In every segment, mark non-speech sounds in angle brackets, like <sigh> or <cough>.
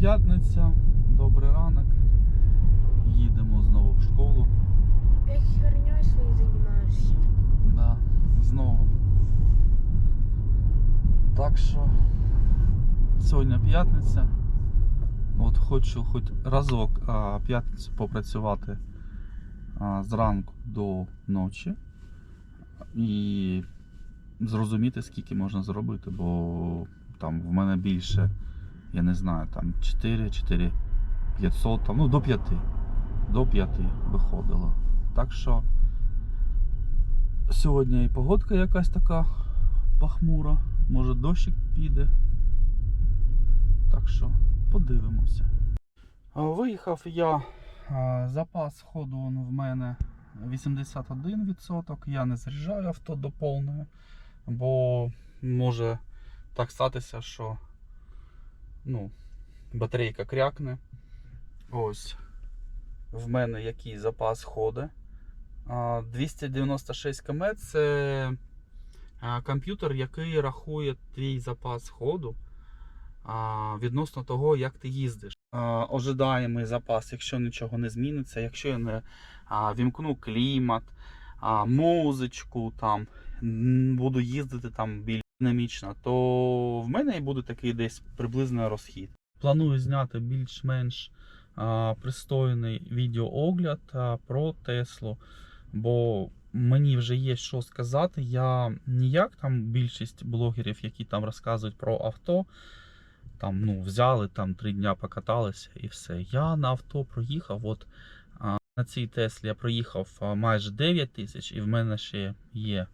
П'ятниця, добрий ранок. Їдемо знову в школу. Опять херней своей занимаешься. Да, знову. Так що сьогодні п'ятниця. От хочу хоч разок а, п'ятницю попрацювати а, зранку до ночі і зрозуміти, скільки можна зробити, бо там в мене більше, я не знаю, там 4, 4, 500, там, ну до 5. До 5 виходило. Так що Сьогодні і погодка якась така пахмура, може дощик піде. Так що подивимося. Виїхав я, запас ходу в мене 81%. Я не заряджаю авто до повної, бо може так статися, що ну, батарейка крякне. Ось в мене який запас ходу. 296 км це комп'ютер, який рахує твій запас ходу відносно того, як ти їздиш. А, Ожидаємий запас, якщо нічого не зміниться, якщо я не вімкну клімат, музичку, там, буду їздити там більш динамічно, то в мене і буде такий десь приблизний розхід. Планую зняти більш-менш пристойний відеоогляд про Теслу бо мені вже є що сказати. Я ніяк там більшість блогерів, які там розказують про авто, там ну, взяли там три дня покаталися і все. Я на авто проїхав. От а, на цій Теслі я проїхав майже 9 тисяч, і в мене ще є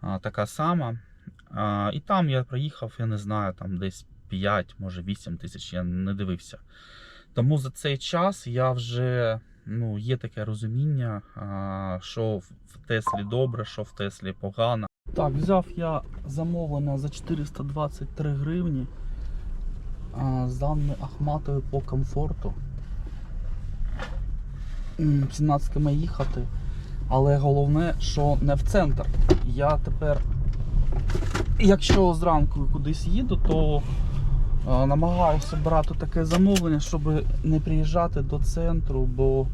а, така сама. А, і там я проїхав, я не знаю, там десь 5, може 8 тисяч, я не дивився. Тому за цей час я вже ну, є таке розуміння, а, що в Теслі добре, що в Теслі погано. Так, взяв я замовлення за 423 гривні а, з Анни Ахматової по комфорту. М, 17 км їхати. Але головне, що не в центр. Я тепер, якщо зранку кудись їду, то Е, Намагаюся брати таке замовлення, щоб не приїжджати до центру, бо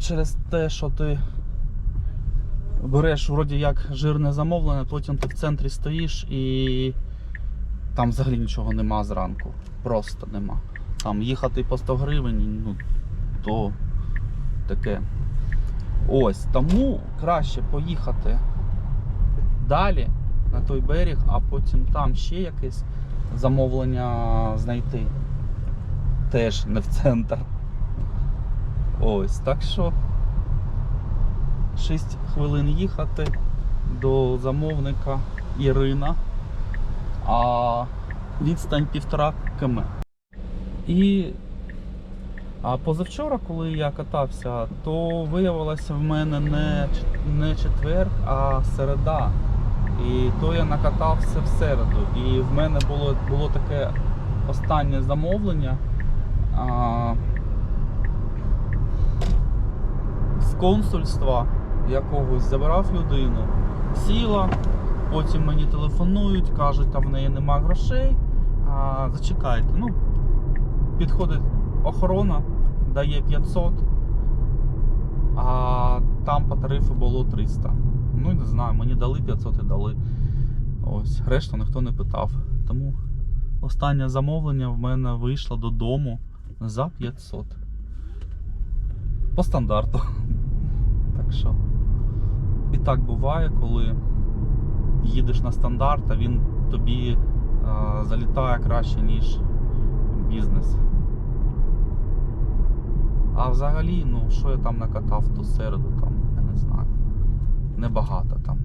через те, що ти береш вроді як жирне замовлення, потім ти в центрі стоїш і там взагалі нічого нема зранку. Просто нема. Там їхати по 100 гривень, ну, то таке. Ось, тому краще поїхати далі на той берег, а потім там ще якесь замовлення знайти. Теж не в центр. Ось, так що 6 хвилин їхати до замовника Ірина, а відстань півтора км. І а позавчора, коли я катався, то виявилося в мене не, не четвер, а середа. І то я накатався в середу. І в мене було, було таке останнє замовлення. А, з консульства якогось забирав людину, сіла, потім мені телефонують, кажуть, там в неї нема грошей. А, зачекайте. Ну, підходить охорона, дає 500, а там по тарифу було 300. Ну, не знаю, мені дали 500 і дали. Ось, решту ніхто не питав. Тому останнє замовлення в мене вийшло додому за 500. По стандарту. <laughs> Так що. І так буває, коли їдеш на стандарт, а він тобі а, залітає краще, ніж бізнес. А взагалі, ну, що я там накатав ту середу, там, я не знаю. Небагато там.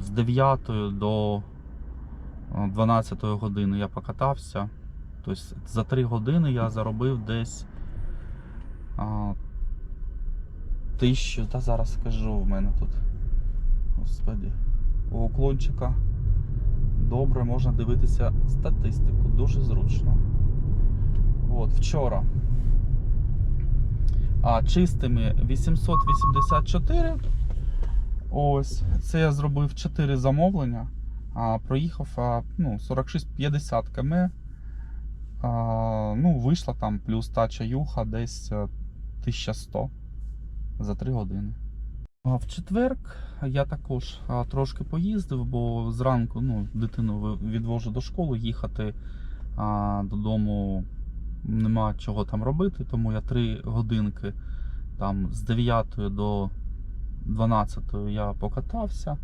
З 9 до е, 12 години я покатався. Тобто за 3 години я заробив десь а, тисячу, та зараз скажу в мене тут. Господи. У уклончика добре можна дивитися статистику, дуже зручно. От, вчора. А чистими 884. Ось, це я зробив 4 замовлення. а, проїхав а, ну, 46-50 км. А, ну, вийшла там плюс та чаюха десь е, 1100 за 3 години. А в четверг я також а, трошки поїздив, бо зранку ну, дитину відвожу до школи, їхати а, додому нема чого там робити, тому я 3 годинки там з 9 до 12 я покатався.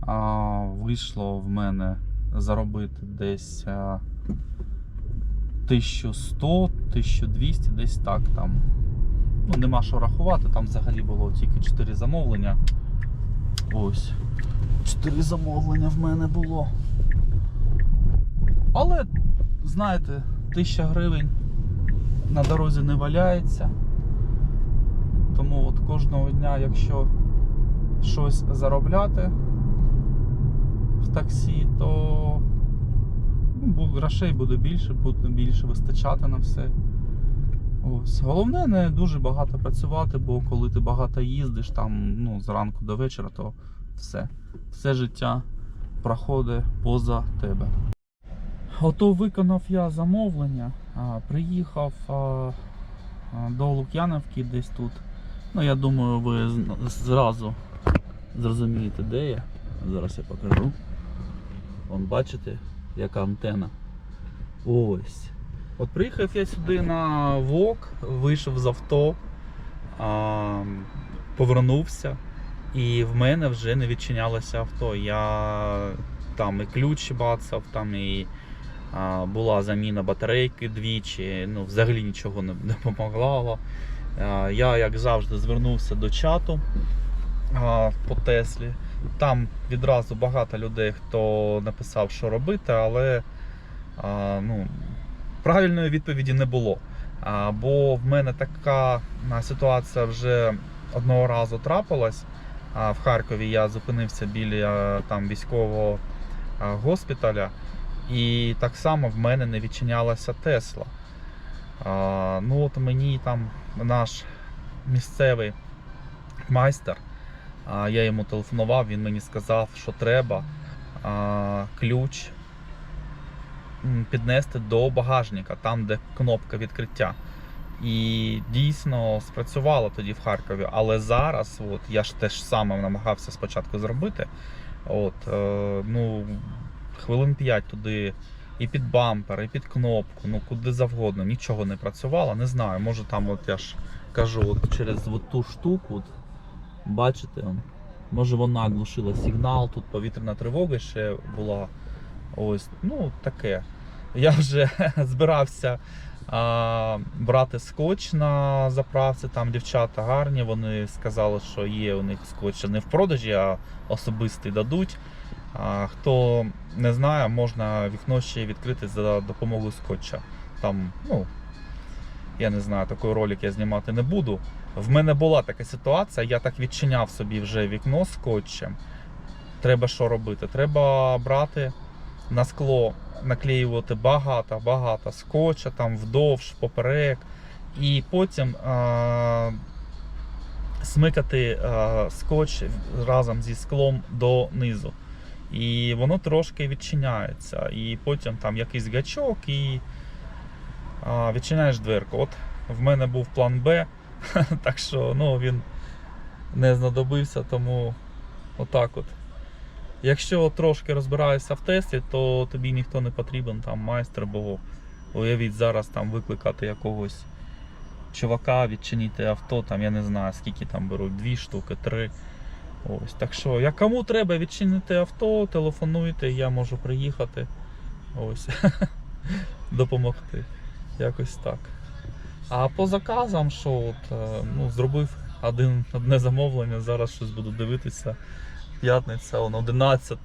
А, вийшло в мене заробити десь 1100, 1200, десь так там. Ну, нема що рахувати, там взагалі було тільки 4 замовлення. Ось. 4 замовлення в мене було. Але, знаєте, 1000 гривень на дорозі не валяється. Тому от кожного дня, якщо щось заробляти в таксі, то ну, грошей буде більше, буде більше вистачати на все. Ось. Головне не дуже багато працювати, бо коли ти багато їздиш там ну, зранку до вечора, то все. Все життя проходить поза тебе. Ото виконав я замовлення, приїхав до Лук'яновки десь тут. Ну, я думаю, ви зразу зрозумієте, де я. Зараз я покажу. Вон бачите, яка антена. Ось. От приїхав я сюди на ВОК, вийшов з авто, повернувся, і в мене вже не відчинялося авто. Я там і ключ бацав, там і була заміна батарейки двічі, ну, взагалі нічого не допомагало. Я, як завжди, звернувся до чату по Теслі. Там відразу багато людей, хто написав, що робити, але ну, правильної відповіді не було. Бо в мене така ситуація вже одного разу трапилась. В Харкові я зупинився біля там, військового госпіталя, і так само в мене не відчинялася Тесла. Ну от мені там наш місцевий майстер, я йому телефонував, він мені сказав, що треба ключ піднести до багажника, там, де кнопка відкриття. І дійсно спрацювало тоді в Харкові. Але зараз, от я ж теж саме намагався спочатку зробити. От, е, ну, хвилин 5 туди і під бампер, і під кнопку, ну куди завгодно, нічого не працювало. Не знаю, може там, от я ж кажу, от через от ту штуку, от, бачите, може вона глушила сигнал, тут повітряна тривога ще була. Ось, ну таке. Я вже <laughs> збирався а, брати скотч на заправці. Там дівчата гарні. Вони сказали, що є у них скотч не в продажі, а особистий дадуть. Хто не знає, можна вікно ще відкрити за допомогою скотча. Там, ну, я не знаю, такий ролик я знімати не буду. В мене була така ситуація, я так відчиняв собі вже вікно скотчем. Треба що робити? Треба брати на скло наклеювати багато, багато скотча там вдовж, поперек, і потім а, смикати а, скотч разом зі склом донизу. І воно трошки відчиняється. І потім там якийсь гачок і а, відчиняєш дверку. От в мене був план Б, <laughs> так що ну, він не знадобився, тому отак от. Якщо трошки розбираєшся в тесті, то тобі ніхто не потрібен, там майстер, бо уявіть зараз там викликати якогось чувака, відчинити авто, там я не знаю скільки там беруть, дві штуки, три. Ось. Так що, як кому треба відчинити авто, телефонуйте, я можу приїхати. Ось. <laughs> Допомогти. Якось так. А по заказам, що от, е, ну, зробив один, одне замовлення, зараз щось буду дивитися. П'ятниця, он 11,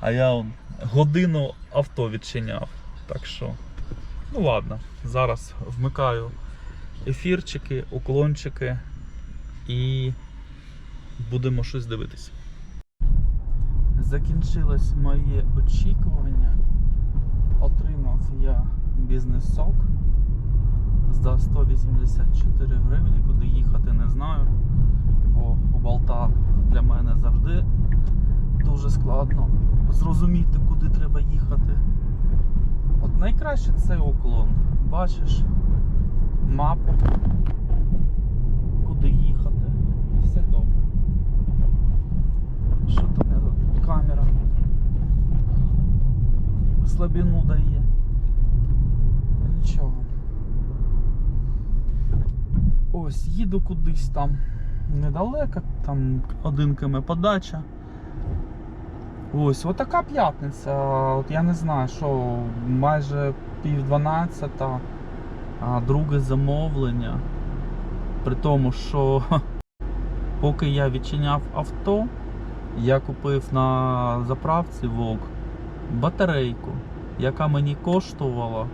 а я он, годину авто відчиняв. Так що, ну ладно, зараз вмикаю ефірчики, уклончики і будемо щось дивитися. Закінчилось моє очікування. Отримав я бізнес-сок за 184 гривні, куди їхати не знаю, бо болта для мене завжди дуже складно зрозуміти, куди треба їхати. От найкраще це уклон. Бачиш мапу, куди їхати. І все добре. Що там камера? Слабину дає. Нічого. Ось, їду кудись там недалеко, там один км подача. Ось, отака п'ятниця. От я не знаю, що майже пів дванадцята, а друге замовлення. При тому, що <laughs> поки я відчиняв авто, я купив на заправці ВОК батарейку, яка мені коштувала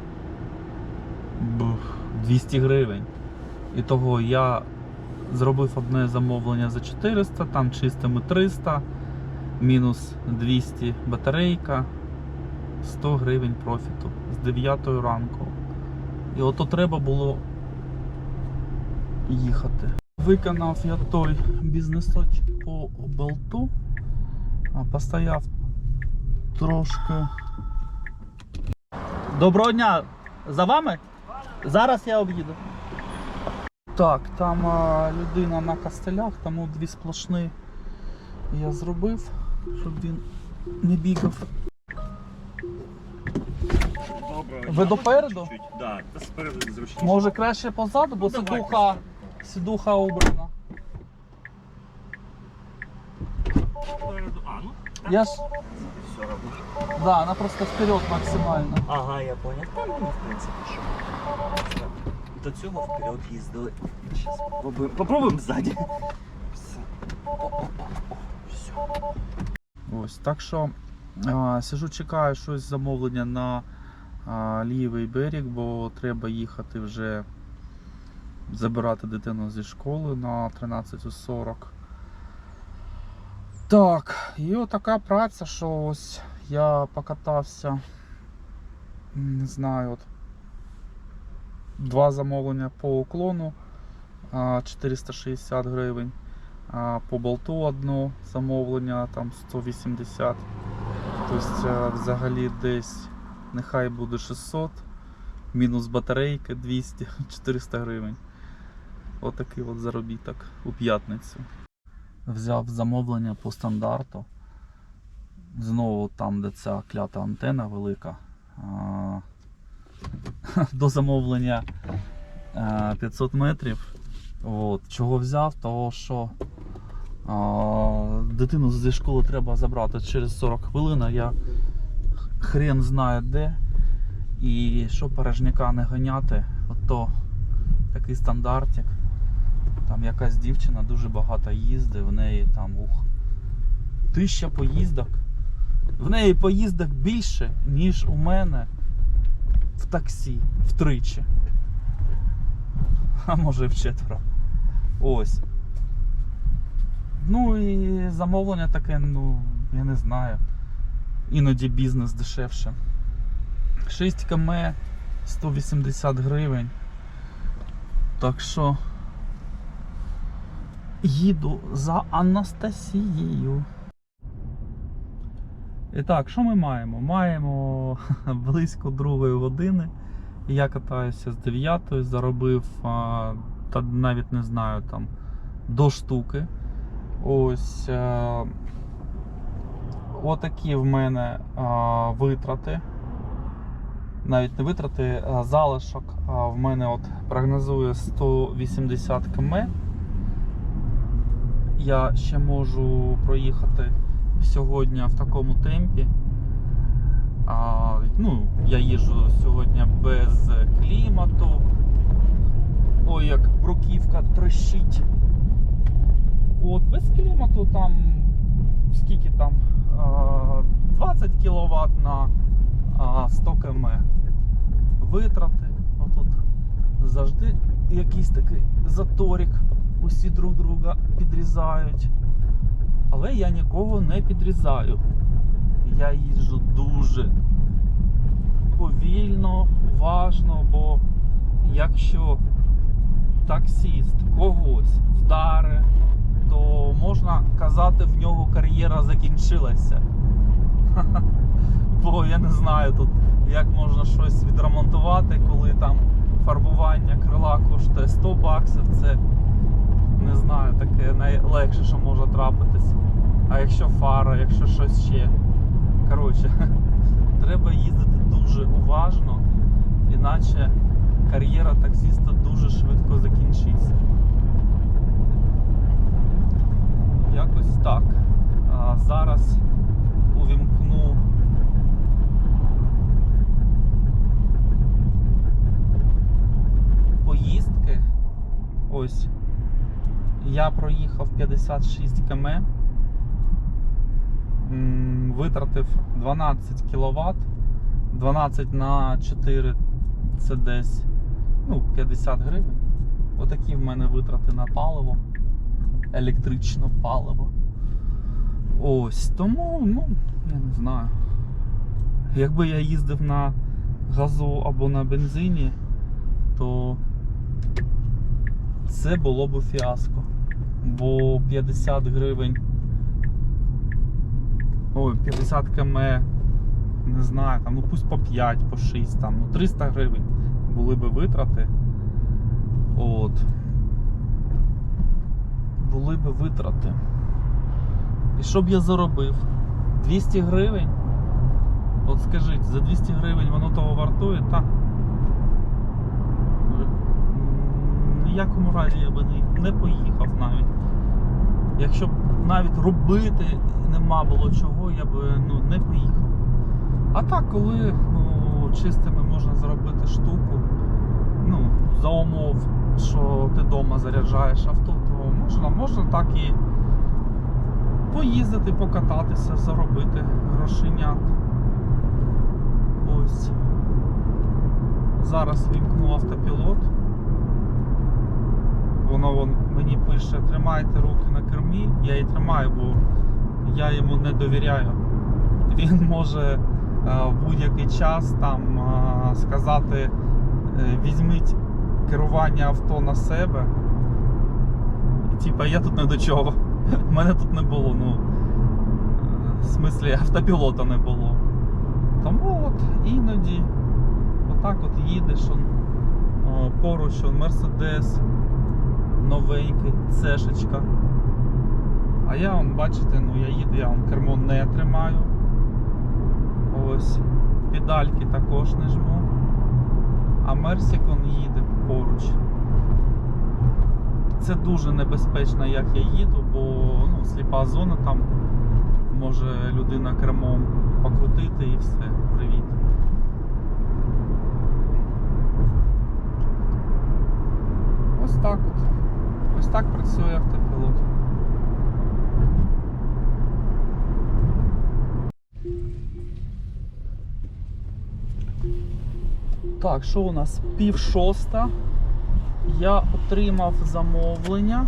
200 гривень. І того я зробив одне замовлення за 400, там чистими 300, мінус 200 батарейка, 100 гривень профіту з 9 ранку. І ото треба було їхати. Виконав я той бізнесочок по болту, а постояв трошки. Доброго дня! За вами? Зараз я об'їду. Так, там а, людина на костелях, тому дві сплошні я зробив, щоб він не бігав. Добре. Ви допереду? Чуть-чуть. Да, спереду зручніше. Може краще позаду, бо Ну, давайте сідуха, сідуха убрана. Спереду. А, ну, Я ж. все равно. Да, вона просто вперед максимально. Ага, я понял. Там, ну, в принципі, що. До цього вперед їздили. Зараз попробуємо. Попробуємо ззаді. Все. О-о-о-о. Все. Ось, так що а, сижу, чекаю щось замовлення на а, лівий берег, бо треба їхати вже забирати дитину зі школи на 13.40. Так, і отака праця, що ось я покатався. Не знаю, от два замовлення по уклону 460 гривень. А по болту одно замовлення там 180. Тобто е, взагалі десь нехай буде 600, мінус батарейка 200, 400 гривень. Отакий от заробіток у п'ятницю. Взяв замовлення по стандарту. Знову там, де ця клята антена велика. <laughs> До замовлення е, 500 метрів. От. Чого взяв? Того, що дитину зі школи треба забрати через 40 хвилин, а я хрен знає де. І щоб порожняка не ганяти, ото такий стандартик. Там якась дівчина дуже багато їздить, в неї там ух, тисяча поїздок. В неї поїздок більше, ніж у мене в таксі втричі. А може і вчетверо. Ось. Ну і замовлення таке, ну, я не знаю. Іноді бізнес дешевше. 6 км 180 гривень. Так що їду за Анастасією. І так, що ми маємо? Маємо <laughs> близько другої години. Я катаюся з 9, заробив, та навіть не знаю, там до штуки. Ось е, отакі в мене витрати. Навіть не витрати, залишок в мене от прогнозує 180 км. Я ще можу проїхати сьогодні в такому темпі. А, ну, я їжджу сьогодні без клімату.Ой, як бруківка трещить. От, без клімату там скільки там? 20 кВт на 100 км. Витрати. Отут завжди якийсь такий заторік. Усі друг друга підрізають. Але я нікого не підрізаю. Я їжджу дуже повільно, уважно, бо якщо таксіст когось вдаре то можна казати, в нього кар'єра закінчилася. <laughs> Бо я не знаю тут, як можна щось відремонтувати, коли там фарбування крила коштує 100 баксів. Це не знаю, таке найлегше, що може трапитись. А якщо фара, якщо щось ще. Коротше, <laughs> треба їздити дуже уважно, іначе кар'єра таксиста дуже швидко закінчиться. Якось так. А зараз увімкну поїздки. Ось. Я проїхав 56 км. Витратив 12 кВт. 12 на 4 це десь ну, 50 гривень. Отакі в мене витрати на паливо. Електричне паливо. Ось, тому, ну, я не знаю. Якби я їздив на газу або на бензині, то це було б фіаско. Бо 50 гривень. Ой, 50 км, не знаю, там, ну пусть по 5, по 6, там, ну 300 гривень були би витрати. От. Були би витрати. І що б я заробив? 200 гривень? От скажіть, за 200 гривень воно того вартує, та? М, Ніякому разі я би не, не поїхав навіть. Якщо б навіть робити нема було чого, я би ну, не поїхав. А так, коли ну, чистими можна заробити штуку, ну, за умов, що ти вдома заряджаєш авто, то можна, можна так і поїздити, покататися, заробити грошенят. Ось. Зараз вімкну автопілот. Воно вон мені пише, тримайте руки на кермі. Я її тримаю, бо я йому не довіряю. Він може е, в будь-який час там е, сказати, е, візьміть керування авто на себе. Типа я тут не до чого. <laughs> Мене тут не було, ну. В смислі автопілота не було. Тому от іноді отак от їдеш он, поруч он Мерседес новенький, цешечка. А я он, бачите, ну я їду, я он кермо не тримаю. Ось. Педальки також не жму. А Мерсік он їде поруч. Це дуже небезпечно, як я їду, бо ну, сліпа зона там може людина кермом покрутити і все. Привіт. Ось так от. Ось так працює автопілот. Так, що у нас? Пів шоста. Я отримав замовлення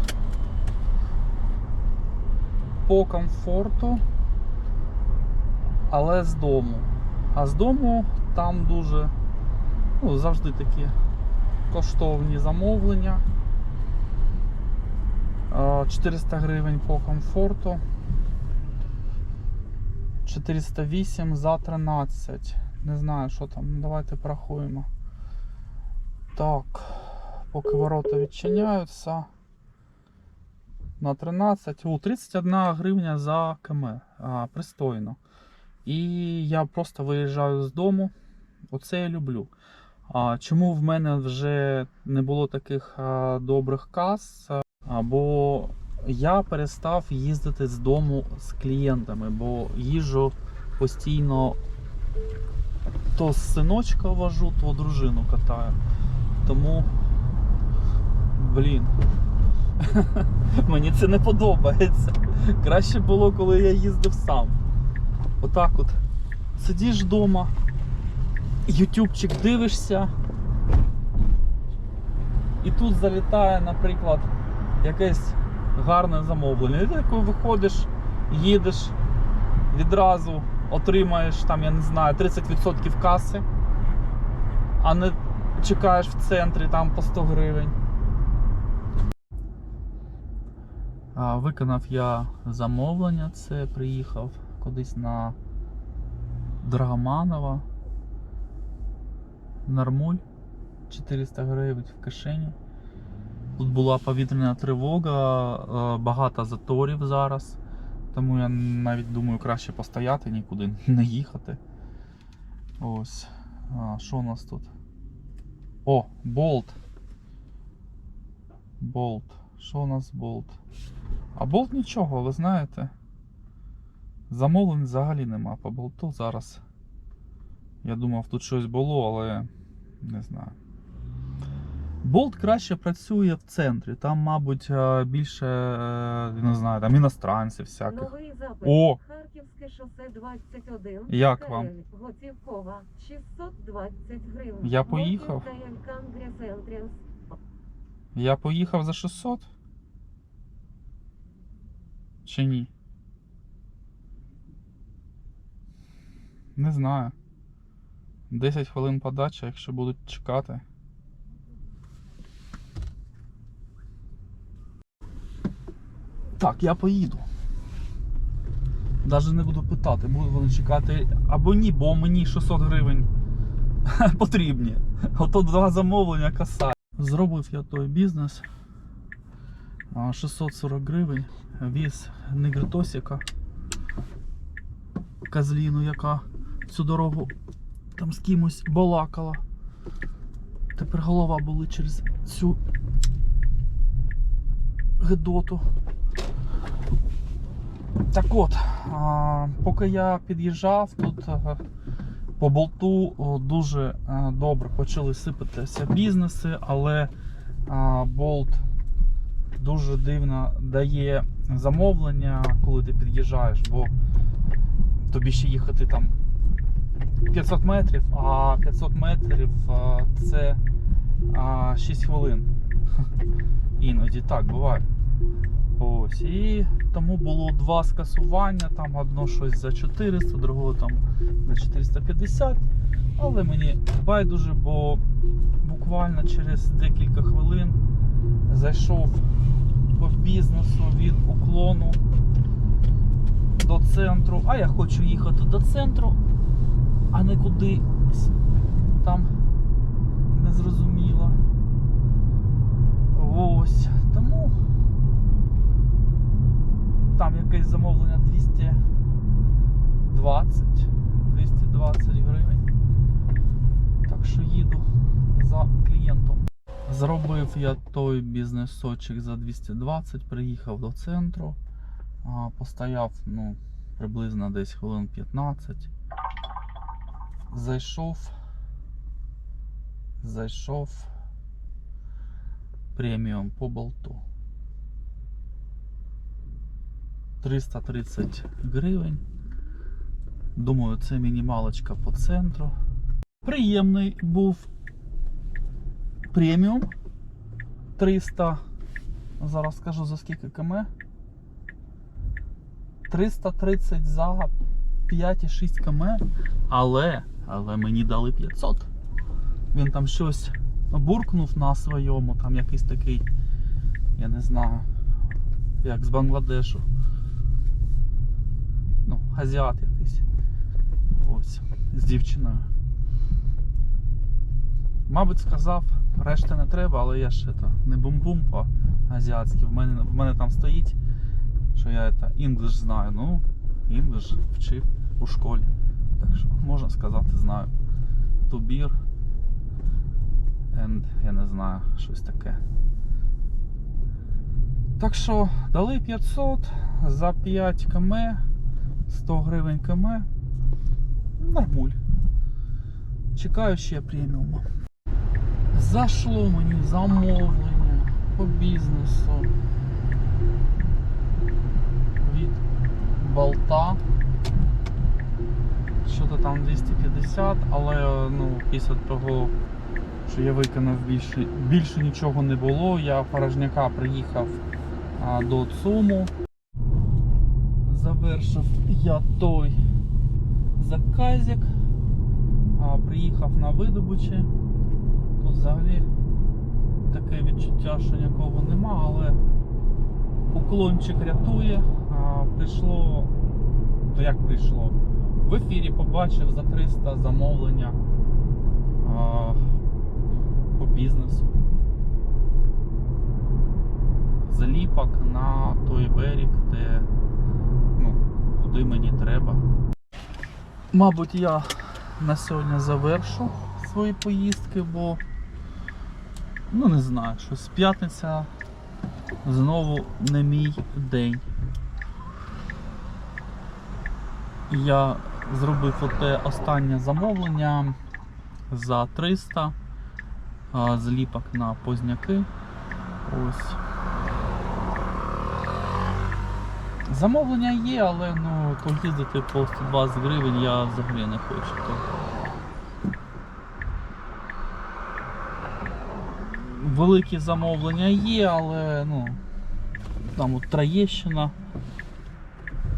по комфорту, але з дому. А з дому там дуже, ну, завжди такі коштовні замовлення. Е, 400 гривень по комфорту. 408 за 13. Не знаю, що там. Ну, Давайте порахуємо. Так, поки ворота відчиняються. На 13. О, 31 гривня за км. А, пристойно. І я просто виїжджаю з дому. Оце я люблю. А, чому в мене вже не було таких а, добрих кас? А, бо я перестав їздити з дому з клієнтами, бо їжджу постійно то синочка вожу, то дружину катаю. Тому, блін, <laughs> мені це не подобається. Краще було, коли я їздив сам. Отак от. Сидиш вдома, ютубчик дивишся. І тут залітає, наприклад, якесь гарне замовлення. І ти виходиш, їдеш, відразу отримаєш там, я не знаю, 30% каси, а не чекаєш в центрі там по 100 гривень. Виконав я замовлення, це приїхав кудись на Драгоманова. Нормуль 400 гривень в кишені. Тут була повітряна тривога, е, багато заторів зараз. Тому я навіть думаю краще постояти, нікуди <laughs> не їхати. Ось. А, що у нас тут? О, болт. Болт. Що у нас болт? А болт нічого, ви знаєте. Замовлень взагалі нема по болту зараз. Я думав, тут щось було, але не знаю. Болт краще працює в центрі. Там, мабуть, е, більше, е, не знаю, там іностранців всяких. Новий запит. О! Харківське шосе 21. Як вам? Готівкова. 620 гривень. Я поїхав. Я поїхав за 600? Чи ні? Не знаю. 10 хвилин подача, якщо будуть чекати. Так, я поїду. Навіть не буду питати, будуть вони чекати або ні, бо мені 600 гривень <laughs> потрібні. Ото два замовлення каса. Зробив я той бізнес. 640 гривень. Віз негритосіка. Козліну, яка всю дорогу там з кимось балакала. Тепер голова болить через цю гидоту. Так от, поки я під'їжджав, тут по болту дуже добре почали сипатися бізнеси, але болт дуже дивно дає замовлення, коли ти під'їжджаєш, бо тобі ще їхати там 500 метрів, а 500 метрів це 6 хвилин. <laughs> Іноді так буває. Ось. І тому було два скасування, там одно щось за 400, другого там за 450. Але мені байдуже, бо буквально через декілька хвилин зайшов по бізнесу від уклону до центру. А я хочу їхати до центру, а не кудись там незрозуміло. Ось. Тому там якесь замовлення 220 220 гривень. Так що їду за клієнтом. Зробив я той бізнесочок за 220, приїхав до центру, постояв ну, приблизно десь хвилин 15. Зайшов. Зайшов преміум по болту. 330 гривень. Думаю, це мінімалочка по центру. Приємний був преміум 300. Зараз скажу за скільки км. 330 за 5,6 км. Але, але мені дали 500. Він там щось буркнув на своєму, там якийсь такий, я не знаю, як з Бангладешу. Ну, азіат якийсь. Ось, з дівчиною. Мабуть, сказав, решти не треба, але я ж это, не бум-бум по-азіатськи. В мене, в мене там стоїть, що я это, English знаю. Ну, English вчив у школі. Так що можна сказати, знаю. Тубір. And я не знаю, щось таке. Так що дали 500 за 5 км, 100 гривень км. Нормуль. Чекаю ще преміуму. Зашло мені замовлення по бізнесу від болта. Що-то там 250, але ну, після того, що я виконав більше, більше нічого не було. Я порожняка приїхав а, до ЦУМу. Завершив я той заказик. А, приїхав на видобичі. Тут взагалі таке відчуття, що нікого нема, але Уклончик рятує. А, прийшло. То як прийшло? В ефірі побачив за 300 замовлення а, по бізнесу. Заліпок на той берег, де куди мені треба. Мабуть, я на сьогодні завершу свої поїздки, бо ну не знаю, щось п'ятниця знову не мій день. Я зробив оте останнє замовлення за 300 зліпок на позняки. Ось. Замовлення є, але ну, поїздити по 120 гривень я взагалі не хочу. То... Великі замовлення є, але ну, там от Троєщина.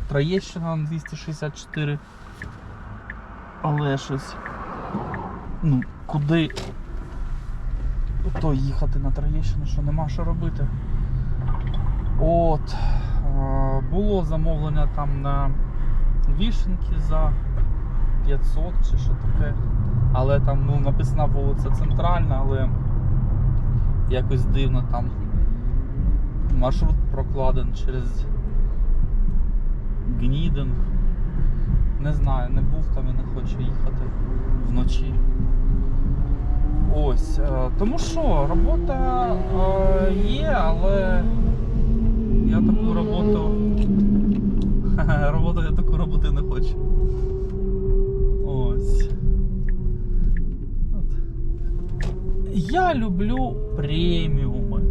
Троєщина на 264. Але щось. Ну, куди то їхати на Троєщину, що нема що робити. От. Було замовлення там на вішенки за 500 чи що таке. Але там ну, написана вулиця Центральна, але якось дивно там маршрут прокладен через Гнідин. Не знаю, не був там і не хочу їхати вночі. Ось. е, Тому що робота е, є, але я таку роботу. <laughs> роботу я таку робити не хочу. Ось. Я люблю преміуми.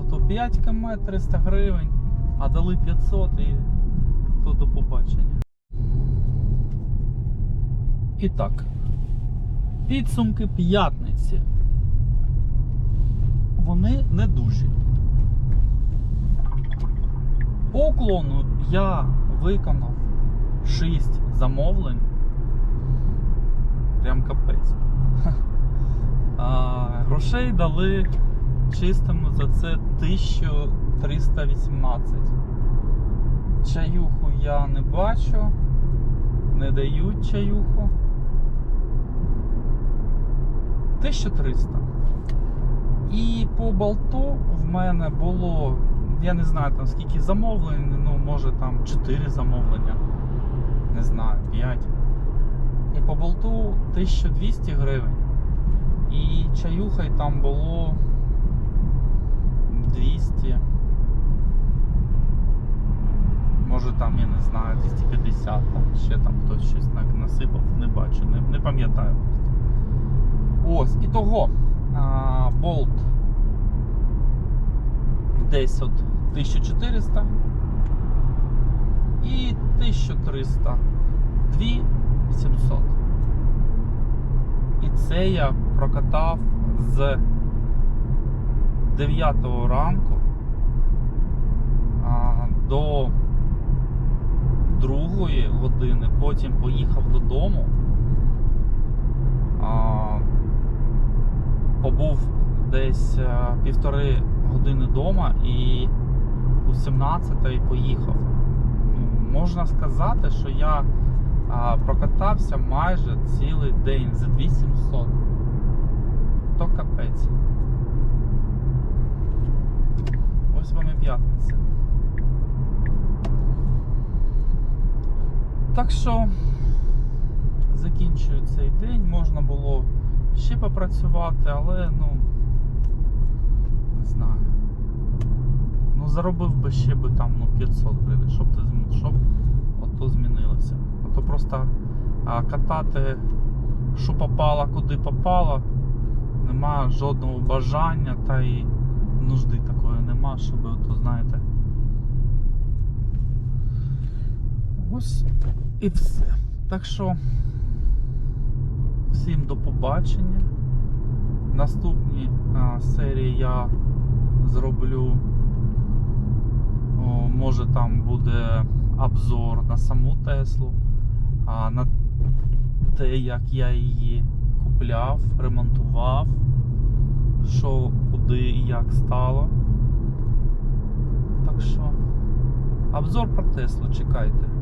Ото 5 км 300 гривень, а дали 500 і то до побачення. І так. Підсумки п'ятниці. Вони не дуже. По уклону я виконав 6 замовлень. Прям капець. <laughs> А, грошей дали чистими за це 1318. Чаюху я не бачу. Не дають чаюху. 1300. І по болту в мене було, я не знаю там скільки замовлень, ну може там 4 замовлення, не знаю, 5. І по болту 1200 гривень. І чаюхай там було 200. Може там, я не знаю, 250, там ще там хтось щось на- насипав, не бачу, не, не пам'ятаю. Ось, і того болт десь от 1400 і 1300, 2700. І це я прокатав з 9 ранку до 2 години, потім поїхав додому. Побув десь е, півтори години вдома і у 17-ї поїхав. Можна сказати, що я а, прокатався майже цілий день за 2700. То капець. Ось вам і п'ятниця. Так що закінчую цей день, можна було ще попрацювати, але ну не знаю. Ну заробив би ще би там ну, 500 гривень, щоб, ти, щоб ото змінилося. А то просто а, катати, що попало, куди попало, нема жодного бажання та й нужди такої нема, щоб ото, знаєте. Ось і все. Так що. Всім до побачення. Наступні а, серії я зроблю. Може там буде обзор на саму Теслу, а на те, як я її купляв, ремонтував, що куди і як стало. Так що, обзор про Теслу чекайте.